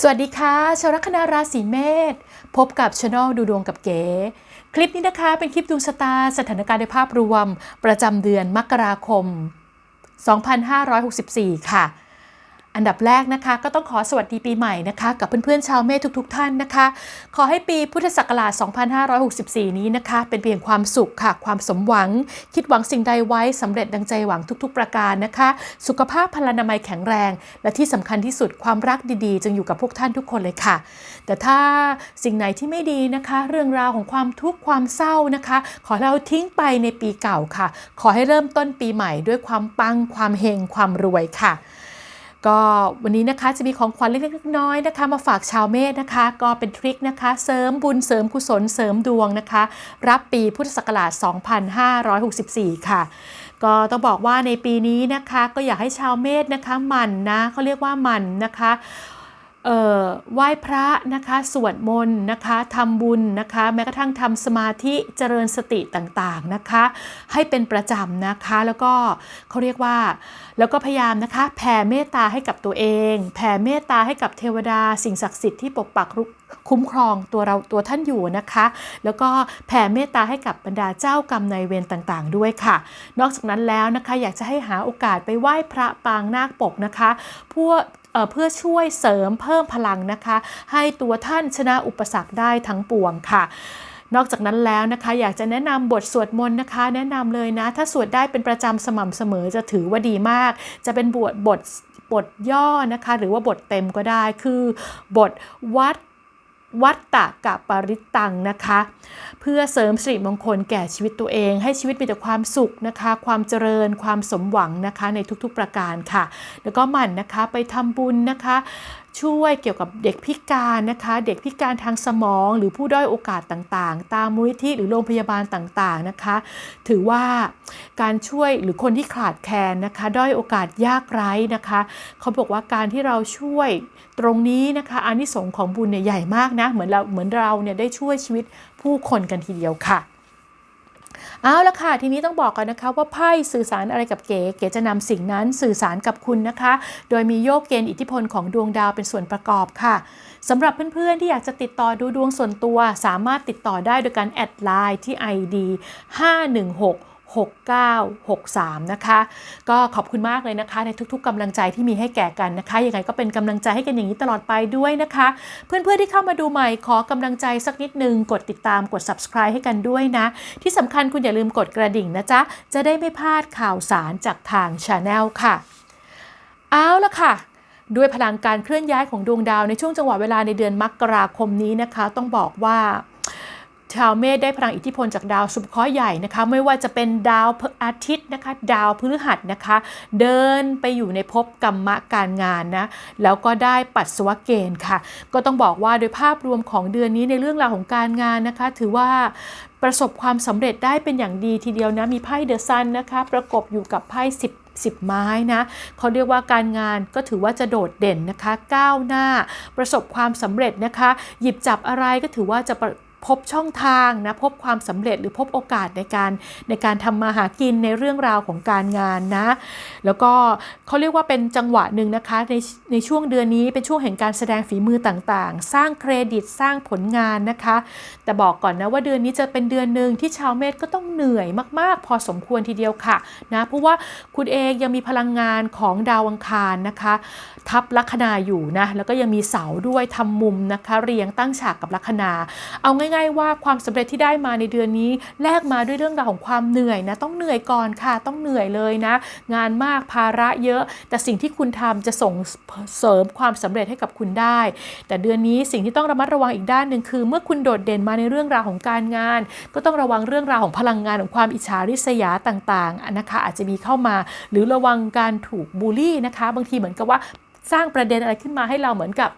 สวัสดีค่ะชาวลัคนาราศีเมษพบกับช anel ดูดวงกับเก๋ คลิปนี้นะคะเป็นคลิปดวงชะตาสถานการณ์ในภาพรวม ประจำเดือนมกราคม 2564 ค่ะ อันดับแรกนะคะ ก็ต้องขอสวัสดีปีใหม่นะคะ กับเพื่อนๆชาวเมษทุกๆ ท่านนะคะ ขอให้ปีพุทธศักราช 2564 นี้นะคะ เป็นเพียงความสุขค่ะ ความสมหวัง คิดหวังสิ่งใดไว้สำเร็จดังใจหวังทุกๆ ประการนะคะ สุขภาพพลานามัยแข็งแรง และที่สำคัญที่สุดความรักดีๆ จึงอยู่กับพวกท่านทุกคนเลยค่ะ แต่ถ้าสิ่งไหนที่ไม่ดีนะคะ เรื่องราวของความทุกข์ความเศร้านะคะ ขอเราทิ้งไปในปีเก่าค่ะ ขอให้เริ่มต้นปีใหม่ด้วยความปังความเฮงความรวยค่ะ ก็วันนี้นะคะจะมีของขวัญเล็กๆน้อยๆนะคะ มาฝากชาวเมษนะคะ ก็เป็นทริคนะคะ เสริมบุญเสริมกุศลเสริมดวงนะคะ รับปีพุทธศักราช 2564 ค่ะ ก็ต้องบอกว่าในปีนี้นะคะ ก็อยากให้ชาวเมษนะคะหมั่นนะเขาเรียกว่าหมั่นนะคะ ไหว้พระนะคะสวดมนต์นะคะทำบุญนะคะแม้กระทั่งทำสมาธิเจริญสติต่างๆนะคะ ให้เป็นประจำนะคะแล้วก็เขาเรียกว่า แล้วก็พยายามนะคะแผ่เมตตาให้กับตัวเอง แผ่เมตตาให้กับเทวดา สิ่งศักดิ์สิทธิ์ที่ปกปักรุกคุ้มครองตัวเราตัวท่านอยู่นะคะ แล้วก็แผ่เมตตาให้กับบรรดาเจ้ากรรมนายเวรต่างๆ ด้วยค่ะ นอกจากนั้นแล้วนะคะอยากจะให้หาโอกาสไปไหว้พระปางนาคปกนะคะเพื่อเอ่อ เพื่อช่วยเสริมเพิ่มพลังนะคะ ให้ตัวท่านชนะอุปสรรคได้ทั้งปวงค่ะนอกจากนั้นแล้วนะคะ อยากจะแนะนำบทสวดมนต์นะคะ แนะนำเลยนะ ถ้าสวดได้เป็นประจำสม่ำเสมอจะถือว่าดีมาก จะเป็นบทบทบทย่อนะคะ หรือว่าบทเต็มก็ได้คือบทวัด วัตตะกับปริตตังนะคะ เพื่อเสริมสิริมงคลแก่ชีวิตตัวเอง ให้ชีวิตมีแต่ความสุขนะคะ ความเจริญความสมหวังนะคะในทุกๆประการค่ะ แล้วก็หมั่นนะคะไปทำบุญนะคะ ช่วยเกี่ยวกับเด็กพิการนะคะ เด็กพิการทางสมองหรือผู้ด้อยโอกาสต่างๆ ตามมูลนิธิหรือโรงพยาบาลต่างๆนะคะ ถือว่าการช่วยหรือคนที่ขาดแคลนนะคะ ด้อยโอกาสยากไร้นะคะ เขาบอกว่าการที่เราช่วยตรงนี้นะคะอานิสงส์ของบุญเนี่ยใหญ่มากนะเหมือนเราเหมือนเราเนี่ยได้ช่วยชีวิตผู้คนกันทีเดียวค่ะเอาละค่ะ ทีนี้ต้องบอกกันนะคะว่าไพ่สื่อสารอะไรกับเก๋ เก๋จะนำสิ่งนั้นสื่อสารกับคุณนะคะ โดยมีโยกเกณฑ์อิทธิพลของดวงดาวเป็นส่วนประกอบค่ะสำหรับเพื่อนๆ ที่อยากจะติดต่อดูดวงส่วนตัว สามารถติดต่อได้โดยการแอดไลน์ที่ ID 516 6963 นะคะ ก็ขอบคุณมากเลยนะคะ ในทุกๆกำลังใจที่มีให้แก่กันนะคะยังไงก็เป็นกำลังใจให้กันอย่างนี้ตลอดไปด้วยนะคะ เพื่อนๆที่เข้ามาดูใหม่ขอกำลังใจสักนิดนึงกดติดตามกด subscribe ให้กันด้วยนะ ที่สำคัญคุณอย่าลืมกดกระดิ่งนะจ๊ะ จะได้ไม่พลาดข่าวสารจากทาง Channel ค่ะ เอาละค่ะด้วยพลังการเคลื่อนย้ายของดวงดาวในช่วงจังหวะเวลาในเดือนมกราคมนี้นะคะ ต้องบอกว่า ชาวเมษได้พลังอิทธิพลจากดาวสุภเคราะห์ใหญ่นะคะ ไม่ว่าจะเป็นดาวอาทิตย์นะคะ ดาวพฤหัสนะคะ เดินไปอยู่ในภพกรรมะการงานนะ แล้วก็ได้ปัสสวะเกณฑ์ค่ะ ก็ต้องบอกว่าโดยภาพรวมของเดือนนี้ในเรื่องราวของการงานนะคะ ถือว่าประสบความสำเร็จได้เป็นอย่างดีทีเดียวนะ มีไพ่เดอะซันนะคะ ประกบอยู่กับไพ่10 10ไม้นะเขาเรียกว่าการงานก็ถือว่าจะโดดเด่นนะคะ ก้าวหน้า ประสบความสำเร็จนะคะ หยิบจับอะไรก็ถือว่าจะ พบช่องทางนะพบความสำเร็จหรือพบโอกาสในการในการทำมาหากินในเรื่องราวของการงานนะ แล้วก็เขาเรียกว่าเป็นจังหวะหนึ่งนะคะในในช่วงเดือนนี้เป็นช่วงแห่งการแสดงฝีมือต่างๆ สร้างเครดิตสร้างผลงานนะคะ แต่บอกก่อนนะว่าเดือนนี้จะเป็นเดือนหนึ่งที่ชาวเมษก็ต้องเหนื่อยมากๆ พอสมควรทีเดียวค่ะนะเพราะว่าคุณเองยังมีพลังงานของดาวอังคารนะคะ ทับลัคนาอยู่นะแล้วก็ยังมีเสาด้วยทำมุมนะคะ เรียงตั้งฉากกับลัคนาเอาง่ายๆ ว่าความสำเร็จที่ได้มาในเดือนนี้ แลกมาด้วยเรื่องราวของความเหนื่อยนะต้องเหนื่อยก่อนค่ะต้องเหนื่อยเลยนะ งานมากภาระเยอะ แต่สิ่งที่คุณทำจะส่งเสริมความสำเร็จให้กับคุณได้ แต่เดือนนี้สิ่งที่ต้องระมัดระวังอีกด้านหนึ่งคือ เมื่อคุณโดดเด่นมาในเรื่องราวของการงาน ก็ต้องระวังเรื่องราวของพลังงานของความอิจฉาริษยาต่างๆนะคะอาจจะมีเข้ามา หรือระวังการถูกบูลลี่นะคะ บางทีเหมือนกับว่า สร้างประเด็นอะไรขึ้นมาให้เราเหมือนกับ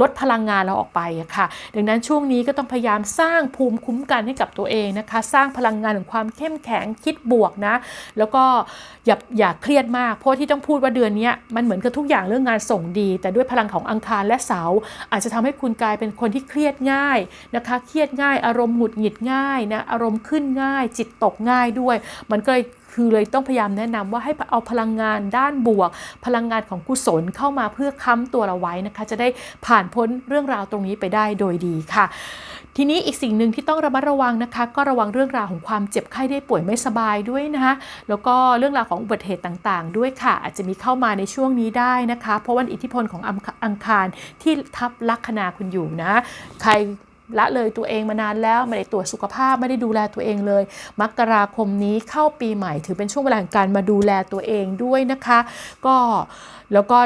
ลดพลังงานเราออกไปอะค่ะ ดังนั้นช่วงนี้ก็ต้องพยายามสร้างภูมิคุ้มกันให้กับตัวเองนะคะ สร้างพลังงานของความเข้มแข็งคิดบวกนะ แล้วก็อย่าอย่าเครียดมาก เพราะที่ต้องพูดว่าเดือนนี้มันเหมือนกับทุกอย่างเรื่องงานส่งดี แต่ด้วยพลังของอังคารและเสาร์อาจจะทำให้คุณกลายเป็นคนที่เครียดง่ายนะคะ เครียดง่าย อารมณ์หงุดหงิดง่ายนะ อารมณ์ขึ้นง่าย จิตตกง่ายด้วย มันก็เลย คือเลยต้องพยายามแนะนำว่าให้เอาพลังงานด้านบวก พลังงานของกุศลเข้ามาเพื่อค้ำตัวเราไว้นะคะ จะได้ผ่านพ้นเรื่องราวตรงนี้ไปได้โดยดีค่ะ ทีนี้อีกสิ่งหนึ่งที่ต้องระมัดระวังนะคะ ก็ระวังเรื่องราวของความเจ็บไข้ได้ป่วยไม่สบายด้วยนะคะแล้วก็เรื่องราวของอุบัติเหตุต่างๆ ด้วยค่ะ อาจจะมีเข้ามาในช่วงนี้ได้นะคะ เพราะว่าอิทธิพลของอังคารที่ทับลัคนาคุณอยู่นะ ใคร ละเลยตัวเองมานานแล้วไม่ได้ตรวจสุขภาพไม่ได้ดูแลตัวเองเลย มกราคมนี้เข้าปีใหม่ถือเป็นช่วงเวลาของการมาดูแลตัวเองด้วยนะคะ ก็แล้วก็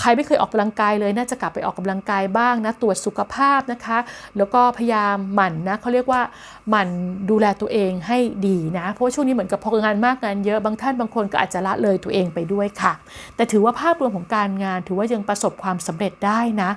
ใครไม่เคยออกกำลังกายเลย น่าจะกลับไปออกกำลังกายบ้างนะตรวจสุขภาพนะคะ แล้วก็พยายามหมั่นนะเขาเรียกว่าหมั่นดูแลตัวเองให้ดีนะ เพราะว่าช่วงนี้เหมือนกับพองานมากงานเยอะบางท่านบางคนก็อาจจะละเลยตัวเองไปด้วยค่ะ แต่ถือว่าภาพรวมของการงานถือว่ายังประสบความสำเร็จได้นะ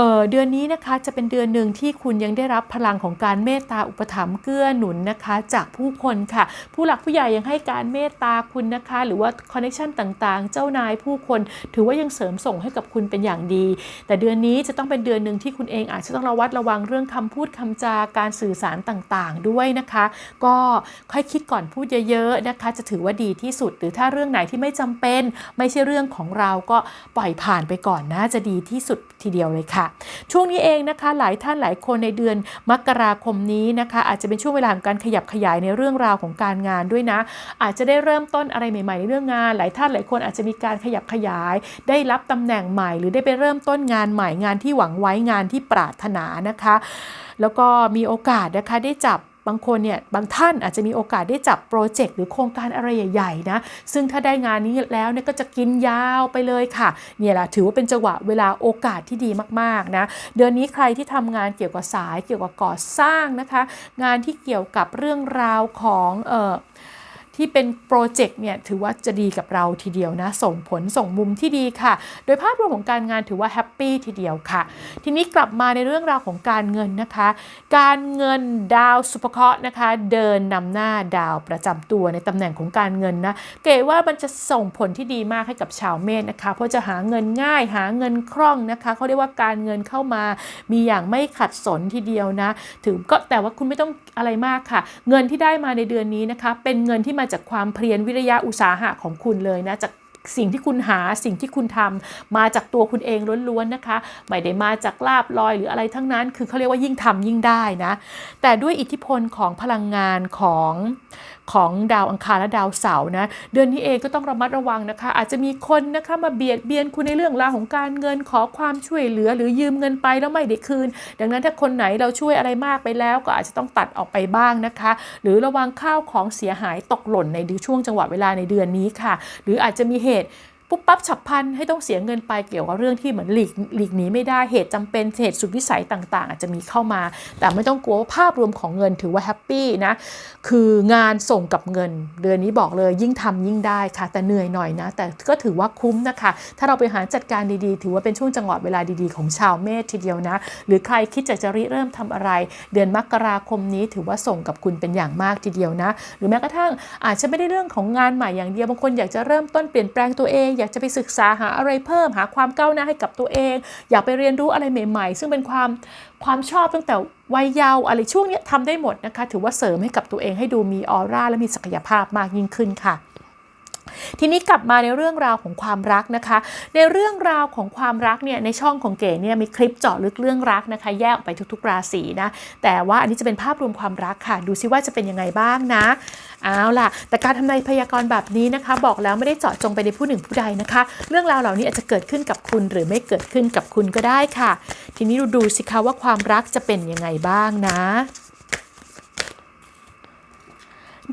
เเดือนนี้นะคะจะเป็นเดือนหนึ่งที่คุณยังได้รับพลังของการเมตตาอุปถัมภ์เกื้อหนุนนะคะ จากผู้คนค่ะ ผู้หลักผู้ใหญ่ยังให้การเมตตาคุณนะคะ หรือว่าคอนเนคชันต่างๆ เจ้านายผู้คนถือว่ายังเสริมส่งให้กับคุณเป็นอย่างดี แต่เดือนนี้จะต้องเป็นเดือนหนึ่งที่คุณเองอาจจะต้องระวัดระวังเรื่องคำพูดคำจาการสื่อสารต่างๆ ด้วยนะคะ ก็ค่อยคิดก่อนพูดเยอะๆนะคะ จะถือว่าดีที่สุด หรือถ้าเรื่องไหนที่ไม่จำเป็น ไม่ใช่เรื่องของเราก็ปล่อยผ่านไปก่อนนะจะดีที่สุดทีเดียวเลยค่ะช่วงนี้เองนะคะหลายท่านหลายคนในเดือนมกราคมนี้นะคะอาจจะเป็นช่วงเวลาของการขยับขยายในเรื่องราวของการงานด้วยนะ อาจจะได้เริ่มต้นอะไรใหม่ๆในเรื่องงาน หลายท่านหลายคนอาจจะมีการขยับขยาย ได้รับตำแหน่งใหม่ หรือได้ไปเริ่มต้นงานใหม่งานที่หวังไว้งานที่ปรารถนานะคะ แล้วก็มีโอกาสนะคะได้จับ บางคนเนี่ยบางท่านอาจจะมีโอกาสได้จับโปรเจกต์หรือโครงการอะไรใหญ่ๆนะซึ่งถ้าได้งานนี้แล้วเนี่ยก็จะกินยาวไปเลยค่ะเนี่ยแหละถือว่าเป็นจังหวะเวลาโอกาสที่ดีมากๆนะเดือนนี้ใครที่ทำงานเกี่ยวกับสายเกี่ยวกับก่อสร้างนะคะ งานที่เกี่ยวกับเรื่องราวของเอ่อ ที่เป็นโปรเจกต์เนี่ยถือว่าจะดีกับเราทีเดียวนะ ส่งผลส่งมุมที่ดีค่ะ โดยภาพรวมของการงานถือว่าแฮปปี้ทีเดียวค่ะ ทีนี้กลับมาในเรื่องราวของการเงินนะคะ การเงินดาวสุภเคราะห์นะคะ เดินนำหน้าดาวประจำตัวในตำแหน่งของการเงินนะ เก๋ว่ามันจะส่งผลที่ดีมากให้กับชาวเมษนะคะ เพราะจะหาเงินง่ายหาเงินคล่องนะคะเขาเรียกว่าการเงินเข้ามามีอย่างไม่ขัดสนทีเดียวนะถือก็แต่ว่าคุณไม่ต้องอะไรมากค่ะ เงินที่ได้มาในเดือนนี้นะคะ เป็นเงินที่มาจากความเพียรวิริยะอุตสาหะของคุณเลยนะจากสิ่งที่คุณหาสิ่งที่คุณทำมาจากตัวคุณเองล้วนๆนะคะไม่ได้มาจากลาบลอยหรืออะไรทั้งนั้น คือเขาเรียกว่ายิ่งทำยิ่งได้นะ แต่ด้วยอิทธิพลของพลังงานของ ของดาวอังคารและดาวเสาร์นะเดือนนี้เองก็ต้องระมัดระวังนะคะ อาจจะมีคนนะคะมาเบียดเบียนคุณในเรื่องราวของการเงินขอความช่วยเหลือหรือยืมเงินไปแล้วไม่ได้คืน ดังนั้นถ้าคนไหนเราช่วยอะไรมากไปแล้ว ก็อาจจะต้องตัดออกไปบ้างนะคะ หรือระวังข้าวของเสียหายตกหล่นในช่วงจังหวะเวลาในเดือนนี้ค่ะ หรืออาจจะมีเหตุ ปุ๊บปั๊บฉับพลันให้ต้องเสียเงินไปเกี่ยวกับเรื่องที่เหมือนหลีกหลีกหนีไม่ได้เหตุจำเป็นเหตุสุดวิสัยต่างๆ อาจจะมีเข้ามา แต่ไม่ต้องกลัวว่าภาพรวมของเงินถือว่าแฮปปี้นะคืองานส่งกับเงิน เดือนนี้บอกเลยยิ่งทำยิ่งได้ค่ะ แต่เหนื่อยหน่อยนะ แต่ก็ถือว่าคุ้มนะคะ ถ้าเราไปหาจัดการดีๆ ถือว่าเป็นช่วงจังหวะเวลาดีๆ ของชาวเมษทีเดียวนะ หรือใครคิดจะจะริเริ่มทำอะไร เดือนมกราคมนี้ถือว่าส่งกับคุณเป็นอย่างมากทีเดียวนะ หรือแม้กระทั่งอาจจะไม่ได้เรื่องของงานใหม่อย่างเดียวบางคนอยากจะเริ่มต้นเปลี่ยนแปลงตัวเองอยากจะไปศึกษาหาอะไรเพิ่มหาความก้าวหน้าให้กับตัวเอง อยากไปเรียนรู้อะไรใหม่ ๆ ซึ่งเป็นความความชอบตั้งแต่วัยเยาว์อะไรช่วงนี้ทำได้หมดนะคะ ถือว่าเสริมให้กับตัวเองให้ดูมีออร่าและมีศักยภาพมากยิ่งขึ้นค่ะ ทีนี้กลับมาในเรื่องราวของความรักนะคะ ในเรื่องราวของความรักเนี่ยในช่องของเก๋เนี่ยมีคลิปเจาะลึกเรื่องรักนะคะ แยกออกไปทุกๆ ราศีนะ แต่ว่าอันนี้จะเป็นภาพรวมความรักค่ะ ดูซิว่าจะเป็นยังไงบ้างนะเอาล่ะ แต่การทำนายพยากรณ์แบบนี้นะคะ บอกแล้วไม่ได้เจาะจงไปในผู้หนึ่งผู้ใดนะคะ เรื่องราวเหล่านี้อาจจะเกิดขึ้นกับคุณหรือไม่เกิดขึ้นกับคุณก็ได้ค่ะ ทีนี้ดูดูสิคะว่าความรักจะเป็นยังไงบ้างนะ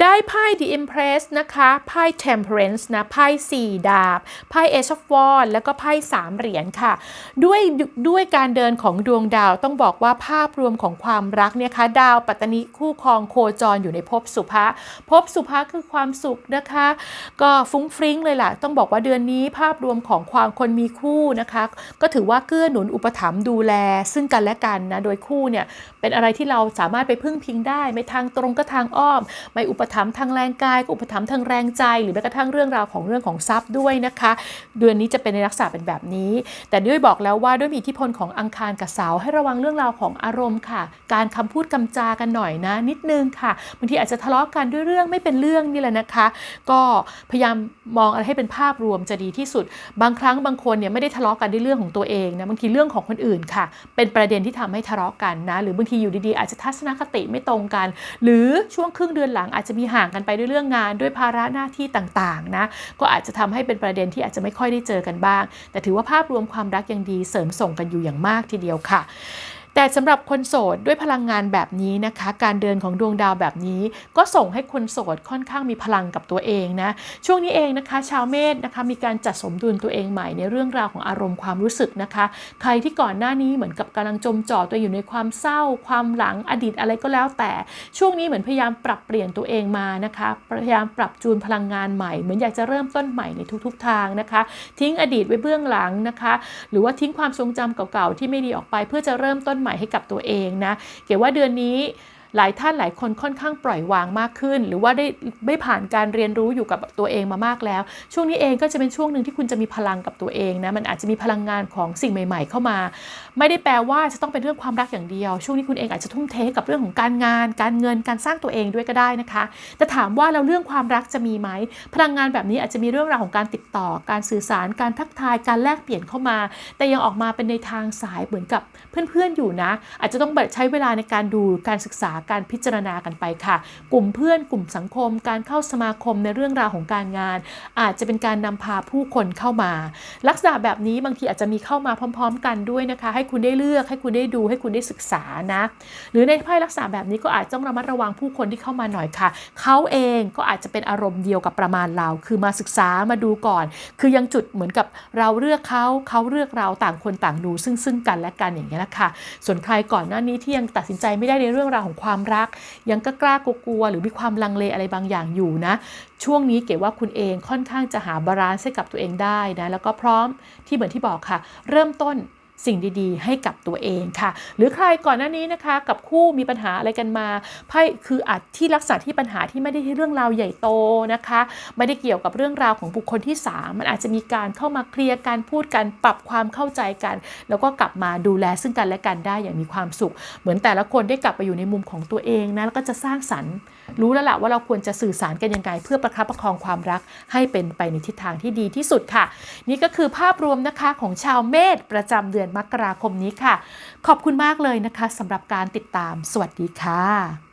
ได้ไพ่ The Empress นะคะไพ่ Temperance นะไพ่4ดาบไพ่ Ace of Wands แล้วก็ไพ่3เหรียญค่ะ ด้วยด้วยการเดินของดวงดาวต้องบอกว่าภาพรวมของความรักเนี่ยคะดาวปัตตนิคู่ครองโคจรอยู่ในภพสุภะภพสุภะคือความสุขนะคะ ก็ฟุ้งฟริ้งเลยล่ะ ต้องบอกว่าเดือนนี้ภาพรวมของความคนมีคู่นะคะ ก็ถือว่าเกื้อหนุนอุปถัมภ์ดูแล ซึ่งกันและกันนะโดยคู่เนี่ยเป็นอะไรที่เราสามารถไปพึ่งพิงได้ไม่ทางตรงก็ทางอ้อมไม่อุปถัมภ์ทางแรงกายก็อุปถัมภ์ทางแรงใจ หรือแม้กระทั่งเรื่องราวของเรื่องของทรัพย์ด้วยนะคะ เดือนนี้จะเป็นในลักษณะเป็นแบบนี้ แต่ด้วยบอกแล้วว่าด้วยมีอิทธิพลของอังคารกับเสาให้ระวังเรื่องราวของอารมณ์ค่ะ การคำพูดกำจากันหน่อยนะ นิดนึงค่ะบางทีอาจจะทะเลาะกันด้วยเรื่องไม่เป็นเรื่องนี่แหละนะคะ ก็พยายามมองอะไรให้เป็นภาพรวมจะดีที่สุด บางครั้งบางคนเนี่ยไม่ได้ทะเลาะกันด้วยเรื่องของตัวเองนะบางทีเรื่องของคนอื่นค่ะ เป็นประเด็นที่ทำให้ทะเลาะกันนะ หรือบางทีอยู่ดีๆ อาจจะทัศนคติไม่ตรงกัน หรือช่วงครึ่งเดือนหลังอาจจะมีห่างกันไปด้วยเรื่องงานด้วยภาระหน้าที่ต่างๆนะก็อาจจะทำให้เป็นประเด็นที่อาจจะไม่ค่อยได้เจอกันบ้าง แต่ถือว่าภาพรวมความรักยังดีเสริมส่งกันอยู่อย่างมากทีเดียวค่ะ แต่สำหรับคนโสดด้วยพลังงานแบบนี้นะคะ การเดินของดวงดาวแบบนี้ ก็ส่งให้คนโสดค่อนข้างมีพลังกับตัวเองนะ ช่วงนี้เองนะคะ ชาวเมษนะคะมีการจัดสมดุลตัวเองใหม่ในเรื่องราวของอารมณ์ความรู้สึกนะคะ ใครที่ก่อนหน้านี้เหมือนกับกำลังจมจ่อตัวอยู่ในความเศร้า ความหลังอดีตอะไรก็แล้ว แต่ช่วงนี้เหมือนพยายามปรับเปลี่ยนตัวเองมานะคะพยายามปรับจูนพลังงานใหม่เหมือนอยากจะเริ่มต้นใหม่ในทุกๆ ทางนะคะ ทิ้งอดีตไว้เบื้องหลังนะคะ หรือว่าทิ้งความทรงจำเก่าๆที่ไม่ดีออกไปเพื่อจะเริ่มต้นใหม่ให้กับตัวเองนะ เก๋ว่าเดือนนี้ หลายท่านหลายคนค่อนข้างปล่อยวางมากขึ้น หรือว่าได้ไม่ผ่านการเรียนรู้อยู่กับตัวเองมามากแล้ว ช่วงนี้เองก็จะเป็นช่วงหนึ่งที่คุณจะมีพลังกับตัวเองนะมันอาจจะมีพลังงานของสิ่งใหม่ ๆ เข้ามา ไม่ได้แปลว่าจะต้องเป็นเรื่องความรักอย่างเดียว ช่วงนี้คุณเองอาจจะทุ่มเทกับเรื่องของการงาน การเงินการสร้างตัวเองด้วยก็ได้นะคะ แต่ถามว่าแล้วเรื่องความรักจะมีไหมพลังงานแบบนี้อาจจะมีเรื่องราวของการติดต่อ การสื่อสาร การทักทาย การแลกเปลี่ยนเข้ามา แต่ยังออกมาเป็นในทางสายเหมือนกับเพื่อนๆอยู่นะ อาจจะต้องใช้เวลาในการดูการศึกษาการพิจารณากันไปค่ะ กลุ่มเพื่อนกลุ่มสังคม การเข้าสมาคมในเรื่องราวของการงาน อาจจะเป็นการนำพาผู้คนเข้ามา ลักษณะแบบนี้บางทีอาจจะมีเข้ามาพร้อม ๆ กันด้วยนะคะ ให้คุณได้เลือกให้คุณได้ดูให้คุณได้ศึกษานะ หรือในไพ่ลักษณะแบบนี้ก็อาจต้องระมัดระวังผู้คนที่เข้ามาหน่อยค่ะ เขาเองก็อาจจะเป็นอารมณ์เดียวกับประมาณเรา คือมาศึกษามาดูก่อน คือยังจุดเหมือนกับเราเลือกเขาเขาเลือกเราต่างคนต่างดูซึ่งซึ่งกันและกันอย่างนี้ยนะคะส่วนใครก่อนหน้านี้ที่ยังตัดสินใจไม่ได้ในเรื่องราวของความรัก ยังก็กล้ากลัวหรือมีความลังเลอะไรบางอย่างอยู่นะ ช่วงนี้เก๋ว่าคุณเองค่อนข้างจะหาบาลานซ์ให้กับตัวเองได้นะแล้วก็พร้อมที่เหมือนที่บอกค่ะ เริ่มต้น สิ่งดีๆ ให้กับตัวเองค่ะ หรือใครก่อนหน้านี้นะคะ กับคู่มีปัญหาอะไรกันมาไพ่คืออาจที่ลักษณะที่ปัญหาที่ไม่ได้ที่เรื่องราวใหญ่โตนะคะ ไม่ได้เกี่ยวกับเรื่องราวของบุคคลที่ 3 มันอาจจะมีการเข้ามาเคลียร์การพูดกันปรับความเข้าใจกัน แล้วก็กลับมาดูแลซึ่งกันและกันได้อย่างมีความสุข เหมือนแต่ละคนได้กลับไปอยู่ในมุมของตัวเองนะแล้วก็จะสร้างสรรค์ รู้แล้วล่ะว่าเราควรจะสื่อสารกันยังไงเพื่อประคับประคองความรักให้เป็นไปในทิศทางที่ดีที่สุดค่ะ นี่ก็คือภาพรวมนะคะของชาวเมษประจำเดือนอนมกราคมนี้ค่ะ ขอบคุณมากเลยนะคะสำหรับการติดตาม สวัสดีค่ะ